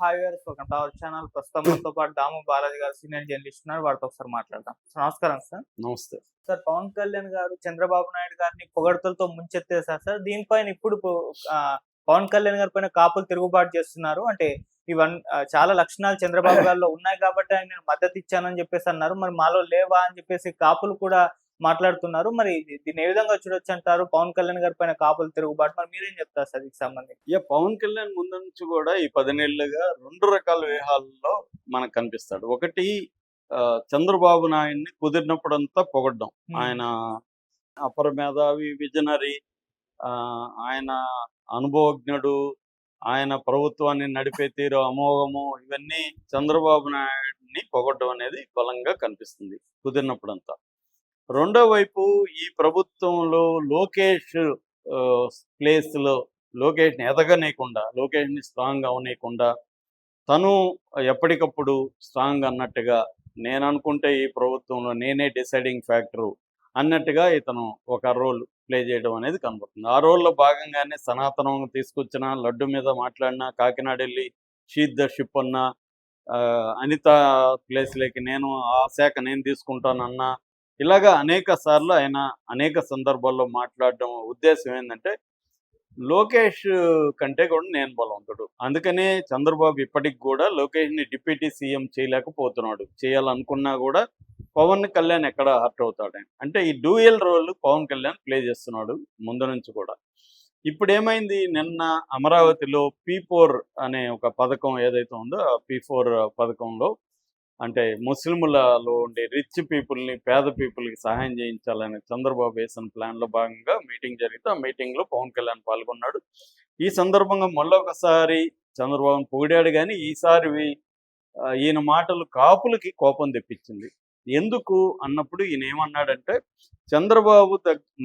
Hi గారు welcome to our channel ప్రస్తుతం మనతో పాటు దాము బాలాజీ గారు సీనియర్ జర్నలిస్ట్ ఉన్నారు. వారితో ఒకసారి మాట్లాడదాం. నమస్కారం సార్. నమస్తే. సార్ పవన్ కళ్యాణ్ గారు చంద్రబాబు నాయుడు గారిని పొగడ్తలతో ముంచెత్తేసారు సార్. దీనిపైన ఇప్పుడు పవన్ కళ్యాణ్ గారి పైన కాపులు తిరుగుబాటు చేస్తున్నారు. అంటే ఇవన్నీ ఆ, చాలా లక్షణాలు చంద్రబాబు గారిలో ఉన్నాయి కాబట్టి ఆయన నేను మద్దతు ఇచ్చానని చెప్పేసి అన్నారు. మరి మాలో లేవా అని చెప్పేసి కాపులు కూడా మాట్లాడుతున్నారు. మరి దీన్ని ఏ విధంగా చూడొచ్చు అంటారు? పవన్ కళ్యాణ్ గారి పైన కాపులు తిరుగుబాటు. మరి మీరేం చెప్తారు సార్ దీనికి సంబంధించి? ఇక పవన్ కళ్యాణ్ ముందు నుంచి కూడా ఈ పదినేళ్ళుగా రెండు రకాల వ్యూహాల్లో మనకు కనిపిస్తాడు. ఒకటి ఆ, చంద్రబాబు నాయుడిని కుదిరినప్పుడంతా పొగడ్డం. ఆయన అపర మేధావి విజనరీ ఆ, ఆయన అనుభవజ్ఞుడు ఆయన ప్రభుత్వాన్ని నడిపే తీరు అమోఘము ఇవన్నీ చంద్రబాబు నాయుడిని పొగడ్డం అనేది బలంగా కనిపిస్తుంది కుదిరినప్పుడంతా. రెండో వైపు ఈ ప్రభుత్వంలో లోకేష్ ప్లేస్లో లోకేష్ని ఎదగనేయకుండా లోకేష్ని స్ట్రాంగ్ అవనేయకుండా తను ఎప్పటికప్పుడు స్ట్రాంగ్ అన్నట్టుగా నేను అనుకుంటే ఈ ప్రభుత్వంలో నేనే డిసైడింగ్ ఫ్యాక్టరు అన్నట్టుగా ఇతను ఒక రోల్ ప్లే చేయడం అనేది కనబడుతుంది. ఆ రోల్లో భాగంగానే సనాతనం తీసుకొచ్చిన లడ్డు మీద మాట్లాడిన కాకినాడ వెళ్ళి షీట్ ద షిప్ అన్న ఆ, అనిత ప్లేస్లోకి నేను ఆ శాఖ నేను తీసుకుంటానన్నా ఇలాగా అనేక సార్లు ఆయన అనేక సందర్భాల్లో మాట్లాడడం ఉద్దేశం ఏంటంటే లోకేష్ కంటే కూడా నేను బలవంతుడు. అందుకనే చంద్రబాబు ఇప్పటికి కూడా లోకేష్ని డిప్యూటీ సీఎం చేయలేకపోతున్నాడు. చేయాలనుకున్నా కూడా పవన్ కళ్యాణ్ ఎక్కడ హర్ట్ అవుతాడు అంటే ఈ dual role Pawan Kalyan play చేస్తున్నాడు ముందు నుంచి కూడా. ఇప్పుడు ఏమైంది నిన్న అమరావతిలో పీ ఫోర్ అనే ఒక పథకం ఏదైతే ఉందో ఆ పీ ఫోర్ పథకంలో అంటే ముస్లింలలో ఉండే రిచ్ పీపుల్ని పేద పీపుల్కి సహాయం చేయించాలని చంద్రబాబు వేసిన ప్లాన్లో భాగంగా మీటింగ్ జరిగితే ఆ మీటింగ్లో పవన్ కళ్యాణ్ పాల్గొన్నాడు. ఈ సందర్భంగా మళ్ళొకసారి చంద్రబాబును పొగిడాడు కానీ ఈసారి ఈయన మాటలు కాపులకి కోపం తెప్పించింది. ఎందుకు అన్నప్పుడు ఈయన ఏమన్నాడంటే చంద్రబాబు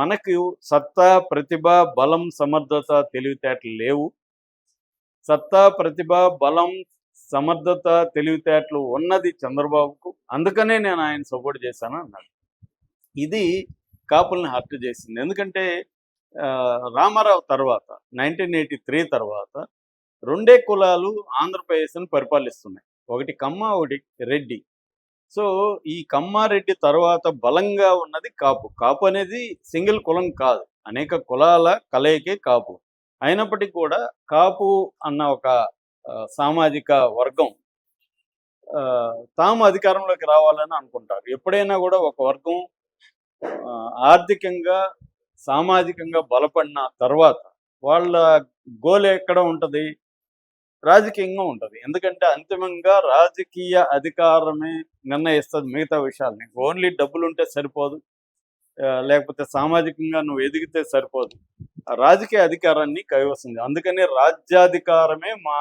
మనకు సత్తా ప్రతిభ బలం సమర్థత తెలివితేటలు లేవు. సత్తా ప్రతిభ బలం సమర్థత తెలివితేటలు ఉన్నది చంద్రబాబుకు. అందుకనే నేను ఆయన సపోర్ట్ చేశాను అన్నాడు. ఇది కాపుల్ని హర్ట్ చేసింది. ఎందుకంటే రామారావు తర్వాత నైన్టీన్ ఎయిటీ త్రీ తర్వాత రెండే కులాలు ఆంధ్రప్రదేశ్ను పరిపాలిస్తున్నాయి. ఒకటి కమ్మ ఒకటి రెడ్డి. సో ఈ కమ్మారెడ్డి తర్వాత బలంగా ఉన్నది కాపు. కాపు అనేది సింగిల్ కులం కాదు. అనేక కులాల కలయికే కాపు. అయినప్పటికీ కూడా కాపు అన్న ఒక సామాజిక వర్గం ఆ, తాము అధికారంలోకి రావాలని అనుకుంటారు. ఎప్పుడైనా కూడా ఒక వర్గం ఆర్థికంగా సామాజికంగా బలపడిన తర్వాత వాళ్ళ గోల్ ఎక్కడ ఉంటుంది? రాజకీయంగా ఉంటుంది. ఎందుకంటే అంతిమంగా రాజకీయ అధికారమే నిర్ణయిస్తుంది మిగతా విషయాలని. ఓన్లీ డబ్బులు ఉంటే సరిపోదు లేకపోతే సామాజికంగా నువ్వు ఎదిగితే సరిపోదు. రాజకీయ అధికారాన్ని కైవస్తుంది. అందుకని రాజ్యాధికారమే మా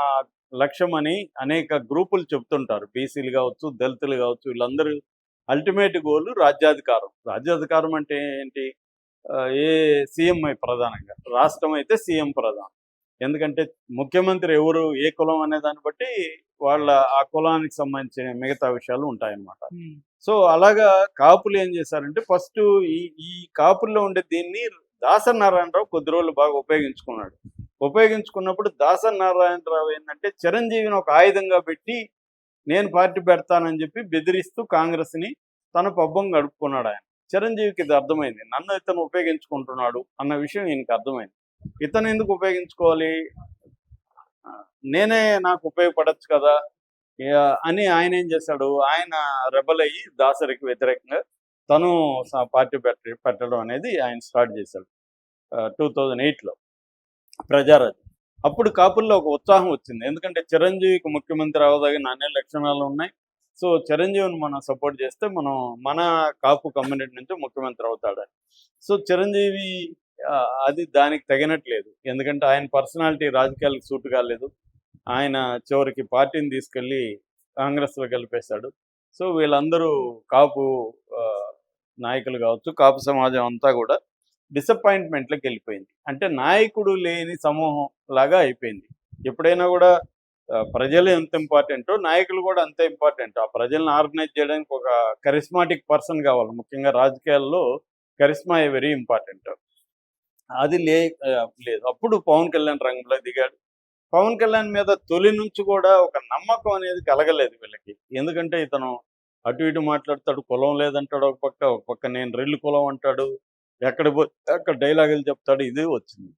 లక్ష్యం అని అనేక గ్రూపులు చెప్తుంటారు బీసీలు కావచ్చు దళితులు కావచ్చు వీళ్ళందరూ అల్టిమేట్ గోల్ రాజ్యాధికారం. రాజ్యాధికారం అంటే ఏంటి? ఏ సీఎం ప్రధానంగా. రాష్ట్రం అయితే సీఎం ప్రధానం. ఎందుకంటే ముఖ్యమంత్రి ఎవరు ఏ కులం అనే దాన్ని బట్టి వాళ్ళ ఆ కులానికి సంబంధించిన మిగతా విషయాలు ఉంటాయన్నమాట. సో అలాగా కాపులు ఏం చేశారంటే ఫస్ట్ ఈ ఈ కాపుల్లో ఉండే దీన్ని దాసరి నారాయణరావు కొద్ది రోజులు బాగా ఉపయోగించుకున్నాడు. ఉపయోగించుకున్నప్పుడు దాసరి నారాయణరావు ఏంటంటే చిరంజీవిని ఒక ఆయుధంగా పెట్టి నేను పార్టీ పెడతానని చెప్పి బెదిరిస్తూ కాంగ్రెస్ని తన పబ్బం గడుపుకున్నాడు ఆయన. చిరంజీవికి ఇది అర్థమైంది. నన్ను ఇతను ఉపయోగించుకుంటున్నాడు అన్న విషయం ఈయనకి అర్థమైంది. ఇతను ఎందుకు ఉపయోగించుకోవాలి? నేనే నాకు ఉపయోగపడచ్చు కదా? అని ఆయన ఏం చేశాడు? ఆయన రెబల్ అయ్యి దాసరికి వ్యతిరేకంగా తను స- పార్టీ పెట్ట పెట్టడం అనేది ఆయన స్టార్ట్ చేశాడు. టూ థౌజండ్ ఎయిట్లో. ప్రజారాజ్. అప్పుడు కాపుల్లో ఒక ఉత్సాహం వచ్చింది. ఎందుకంటే చిరంజీవికి ముఖ్యమంత్రి అవదగిన అనే లక్షణాలు ఉన్నాయి. సో చిరంజీవిని మనం సపోర్ట్ చేస్తే మనం మన కాపు కమ్యూనిటీ నుంచి ముఖ్యమంత్రి అవుతాడని సో చిరంజీవి అది దానికి తగినట్లేదు. ఎందుకంటే ఆయన పర్సనాలిటీ రాజకీయాలకు సూట్ కాలేదు. ఆయన చివరికి పార్టీని తీసుకెళ్ళి కాంగ్రెస్లో కలిపేశాడు. సో వీళ్ళందరూ కాపు ఆ, నాయకులు కావచ్చు కాపు సమాజం అంతా కూడా డిసప్పాయింట్మెంట్లోకి వెళ్ళిపోయింది. అంటే నాయకుడు లేని సమూహం లాగా అయిపోయింది. ఎప్పుడైనా కూడా ప్రజలు ఎంత ఇంపార్టెంటో నాయకులు కూడా అంతే ఇంపార్టెంట్. ఆ ప్రజల్ని ఆర్గనైజ్ చేయడానికి ఒక కరిస్మాటిక్ పర్సన్ కావాలి. ముఖ్యంగా రాజకీయాల్లో కరిస్మా వెరీ ఇంపార్టెంట్. అది లే లేదు. అప్పుడు పవన్ కళ్యాణ్ రంగంలో దిగాడు. పవన్ కళ్యాణ్ మీద తొలి నుంచి కూడా ఒక నమ్మకం అనేది కలగలేదు వీళ్ళకి. ఎందుకంటే ఇతను అటు ఇటు మాట్లాడతాడు కులం లేదంటాడు ఒక పక్క ఒక పక్క నేను రెల్లు కులం అంటాడు ఎక్కడ పో అక్కడ డైలాగులు చెప్తాడు ఇది వచ్చింది.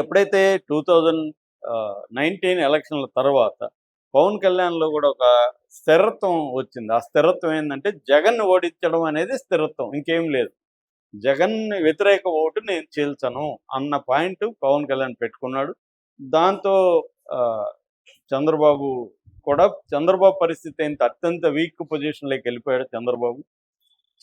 ఎప్పుడైతే టూ థౌజండ్ నైన్టీన్ ఎలక్షన్ల తర్వాత పవన్ కళ్యాణ్లో కూడా ఒక స్థిరత్వం వచ్చింది. ఆ స్థిరత్వం ఏంటంటే జగన్ ఓడించడం అనేది స్థిరత్వం ఇంకేం లేదు. జగన్ వ్యతిరేక ఓటు నేను చీల్చను అన్న పాయింట్ పవన్ కళ్యాణ్ పెట్టుకున్నాడు. దాంతో ఆ, చంద్రబాబు కూడా చంద్రబాబు పరిస్థితి అయింది. అత్యంత వీక్ పొజిషన్లోకి వెళ్ళిపోయాడు చంద్రబాబు.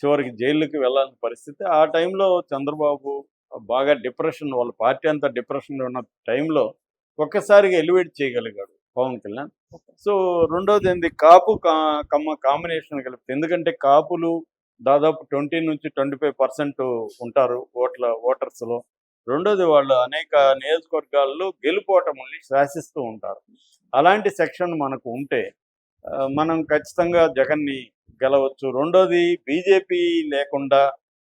చివరికి జైలుకి వెళ్ళాలని పరిస్థితి. ఆ టైంలో చంద్రబాబు బాగా డిప్రెషన్ వాళ్ళ పార్టీ అంతా డిప్రెషన్లో ఉన్న టైంలో ఒక్కసారిగా ఎలివేట్ చేయగలిగాడు పవన్ కళ్యాణ్. సో రెండోది ఏంది కాపు కా- కమ్మ కాంబినేషన్ కలిపి ఎందుకంటే కాపులు దాదాపు ట్వంటీ నుంచి ట్వంటీ ఫైవ్ పర్సెంట్ ఉంటారు ఓట్ల ఓటర్స్లో రెండోది వాళ్ళు అనేక నియోజకవర్గాల్లో గెలుపోటముల్ని శాసిస్తూ ఉంటారు. అలాంటి సెక్షన్ మనకు ఉంటే మనం ఖచ్చితంగా జగన్ని గెలవచ్చు. రెండోది బీజేపీ లేకుండా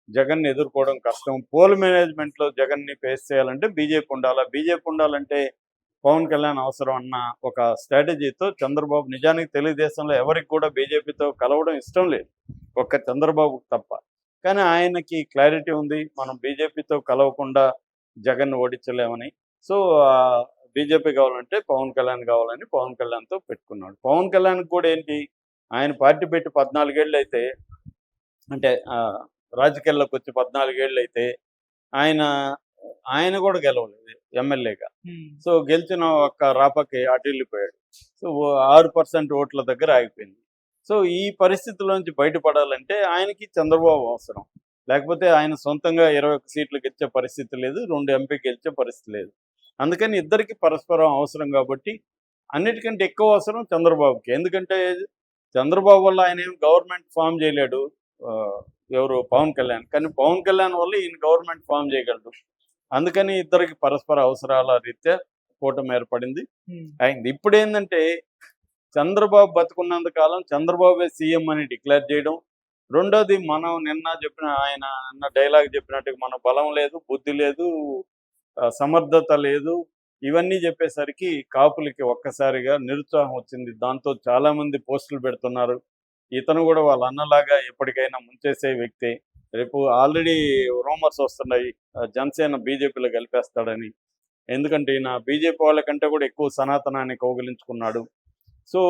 జగన్ని ఎదుర్కోవడం కష్టం. పోల్ మేనేజ్మెంట్లో జగన్ని ఫేస్ చేయాలంటే బీజేపీ ఉండాలా? బీజేపీ ఉండాలంటే పవన్ కళ్యాణ్ అవసరం అన్న ఒక స్ట్రాటజీతో చంద్రబాబు నిజానికి తెలుగుదేశంలో ఎవరికి కూడా బీజేపీతో కలవడం ఇష్టం లేదు. ఒక్క చంద్రబాబు తప్ప. కానీ ఆయనకి క్లారిటీ ఉంది. మనం బీజేపీతో కలవకుండా జగన్ ఓడించలేమని. సో బీజేపీ కావాలంటే పవన్ కళ్యాణ్ కావాలని పవన్ కళ్యాణ్తో పెట్టుకున్నాడు. పవన్ కళ్యాణ్ కూడా ఏంటి ఆయన పార్టీ పెట్టి పద్నాలుగేళ్ళు అయితే అంటే రాజకీయాల్లోకి వచ్చి పద్నాలుగేళ్ళు అయితే ఆయన ఆయన కూడా గెలవలేదు ఎమ్మెల్యేగా. సో గెలిచిన ఒక్క రాపకి అటు వెళ్ళిపోయాడు. సో ఆరు పర్సెంట్ ఓట్ల దగ్గర ఆగిపోయింది. సో ఈ పరిస్థితిలోంచి బయటపడాలంటే ఆయనకి చంద్రబాబు అవసరం. లేకపోతే ఆయన సొంతంగా ఇరవై ఒక్క సీట్లు గెలిచే పరిస్థితి లేదు రెండు ఎంపీ గెలిచే పరిస్థితి లేదు. అందుకని ఇద్దరికి పరస్పరం అవసరం కాబట్టి అన్నిటికంటే ఎక్కువ అవసరం చంద్రబాబుకి. ఎందుకంటే చంద్రబాబు వల్ల ఆయన ఏం గవర్నమెంట్ ఫామ్ చేయలేడు. ఎవరు? పవన్ కళ్యాణ్. కానీ పవన్ కళ్యాణ్ వల్ల ఈయన గవర్నమెంట్ ఫామ్ చేయగలడు. అందుకని ఇద్దరికి పరస్పర అవసరాల రీత్యా కూటమి ఏర్పడింది. అయింది. ఇప్పుడు ఏంటంటే చంద్రబాబు బతుకున్నంత కాలం చంద్రబాబే సీఎం అని డిక్లేర్ చేయడం. రెండోది మనం నిన్న చెప్పిన ఆయన నిన్న డైలాగ్ చెప్పినట్టుగా మన బలం లేదు బుద్ధి లేదు సమర్థత లేదు. ఇవన్నీ చెప్పేసరికి కాపులకి ఒక్కసారిగా నిరుత్సాహం వచ్చింది. దాంతో చాలా మంది పోస్టులు పెడుతున్నారు. ఇతను కూడా వాళ్ళ అన్నలాగా ఎప్పటికైనా ముంచేసే వ్యక్తి. రేపు ఆల్రెడీ రూమర్స్ వస్తున్నాయి. జనసేన బీజేపీలో కలిపేస్తాడని. ఎందుకంటే ఈయన బీజేపీ వాళ్ళ కంటే కూడా ఎక్కువ సనాతనాన్ని కౌగిలించుకున్నాడు. సో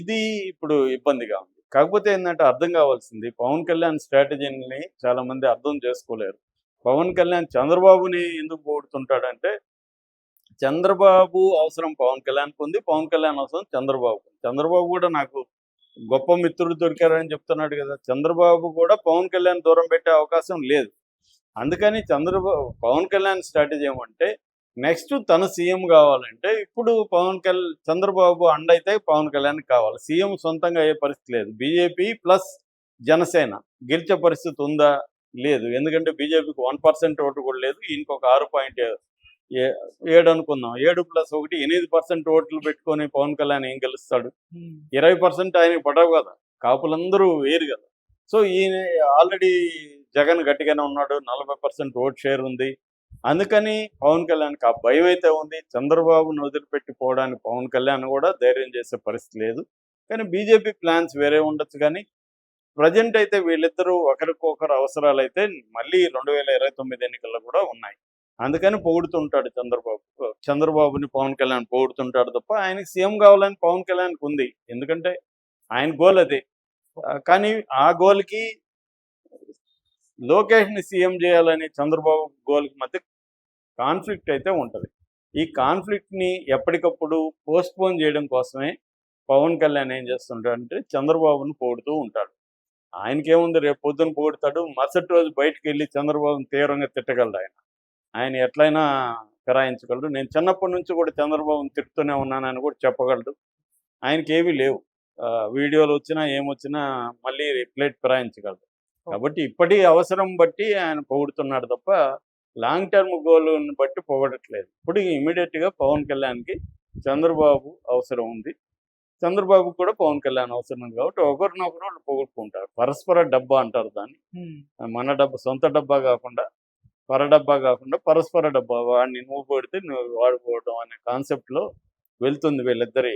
ఇది ఇప్పుడు ఇబ్బందిగా ఉంది. కాకపోతే ఏంటంటే అర్థం కావాల్సింది పవన్ కళ్యాణ్ స్ట్రాటజీని చాలా మంది అర్థం చేసుకోలేరు. పవన్ కళ్యాణ్ చంద్రబాబుని ఎందుకు పోడుతుంటాడంటే చంద్రబాబు అవసరం పవన్ కళ్యాణ్కి ఉంది పవన్ కళ్యాణ్ అవసరం చంద్రబాబు చంద్రబాబు కూడా నాకు గొప్ప మిత్రుడు దొరికారని చెప్తున్నాడు కదా. చంద్రబాబు కూడా పవన్ కళ్యాణ్ దూరం పెట్టే అవకాశం లేదు. అందుకని చంద్రబాబు పవన్ కళ్యాణ్ స్ట్రాటజీ ఏమంటే నెక్స్ట్ తను సీఎం కావాలంటే ఇప్పుడు పవన్ కళ్యాణ్ చంద్రబాబు అండ్ అయితే పవన్ కళ్యాణ్ కావాలి. సీఎం సొంతంగా అయ్యే పరిస్థితి లేదు. BJP plus Janasena. గెలిచే పరిస్థితి ఉందా? లేదు. ఎందుకంటే బీజేపీకి వన్ పర్సెంట్ ఓటు కూడా లేదు. ఇంకొక ఆరు పాయింట్ ఏడు అనుకుందాం. ఏడు ప్లస్ ఒకటి ఎనిమిది పర్సెంట్ ఓట్లు పెట్టుకొని పవన్ కళ్యాణ్ ఏం గెలుస్తాడు? ఇరవై పర్సెంట్ ఆయనకి పడవు కదా. కాపులందరూ వేరు కదా. సో ఈయన ఆల్రెడీ జగన్ గట్టిగానే ఉన్నాడు. నలభై పర్సెంట్ ఓట్ షేర్ ఉంది. అందుకని పవన్ కళ్యాణ్కి ఆ భయం అయితే ఉంది. చంద్రబాబును వదిలిపెట్టి పోవడానికి పవన్ కళ్యాణ్ కూడా ధైర్యం చేసే పరిస్థితి లేదు. కానీ బీజేపీ ప్లాన్స్ వేరే ఉండొచ్చు కానీ ప్రజెంట్ అయితే వీళ్ళిద్దరూ ఒకరికొకరు అవసరాలు అయితే మళ్ళీ రెండు వేల ఇరవై తొమ్మిది ఎన్నికల్లో కూడా ఉన్నాయి. అందుకని పొగుడుతుంటాడు చంద్రబాబు. చంద్రబాబుని పవన్ కళ్యాణ్ పొగుడుతుంటాడు తప్ప ఆయనకి సీఎం కావాలని పవన్ కళ్యాణ్కి ఉంది. ఎందుకంటే ఆయన గోల్ అది. ఆ, కానీ ఆ గోల్కి లోకేష్ని సీఎం చేయాలని చంద్రబాబు గోల్కి మధ్య కాన్ఫ్లిక్ట్ అయితే ఉంటుంది. ఈ కాన్ఫ్లిక్ట్ని ఎప్పటికప్పుడు పోస్ట్పోన్ చేయడం కోసమే పవన్ కళ్యాణ్ ఏం చేస్తుంటాడంటే చంద్రబాబును పోడుతూ ఉంటాడు. ఆయనకేముంది? రేపు పొద్దున పొగుడతాడు. మరుసటి రోజు బయటకు వెళ్ళి చంద్రబాబును తీవ్రంగా తిట్టగలడు ఆయన. ఆయన ఎట్లయినా ఫిరాయించగలడు. నేను చిన్నప్పటి నుంచి కూడా చంద్రబాబును తిట్టుతూనే ఉన్నానని కూడా చెప్పగలడు. ఆయనకి ఏమీ లేవు వీడియోలు వచ్చినా ఏమొచ్చినా మళ్ళీ రిప్లేట్ ఫిరాయించగలడు. కాబట్టి ఇప్పటి అవసరం బట్టి ఆయన పొగుడుతున్నాడు తప్ప లాంగ్ టర్మ్ గోల్ని బట్టి పొగడట్లేదు ఇప్పుడు immediate గా పవన్ కళ్యాణ్కి చంద్రబాబు అవసరం ఉంది. చంద్రబాబు కూడా పవన్ కళ్యాణ్ అవసరం ఉంది కాబట్టి ఒకరినొకరు వాళ్ళు పొగుడుకుంటారు పరస్పర డబ్బా అంటారు దాన్ని. మన డబ్బా సొంత డబ్బా కాకుండా పరడబ్బా కాకుండా పరస్పర డబ్బా. వాడిని నువ్వు కొడితే నువ్వు వాడు పోవడం అనే కాన్సెప్ట్లో వెళ్తుంది వీళ్ళిద్దరి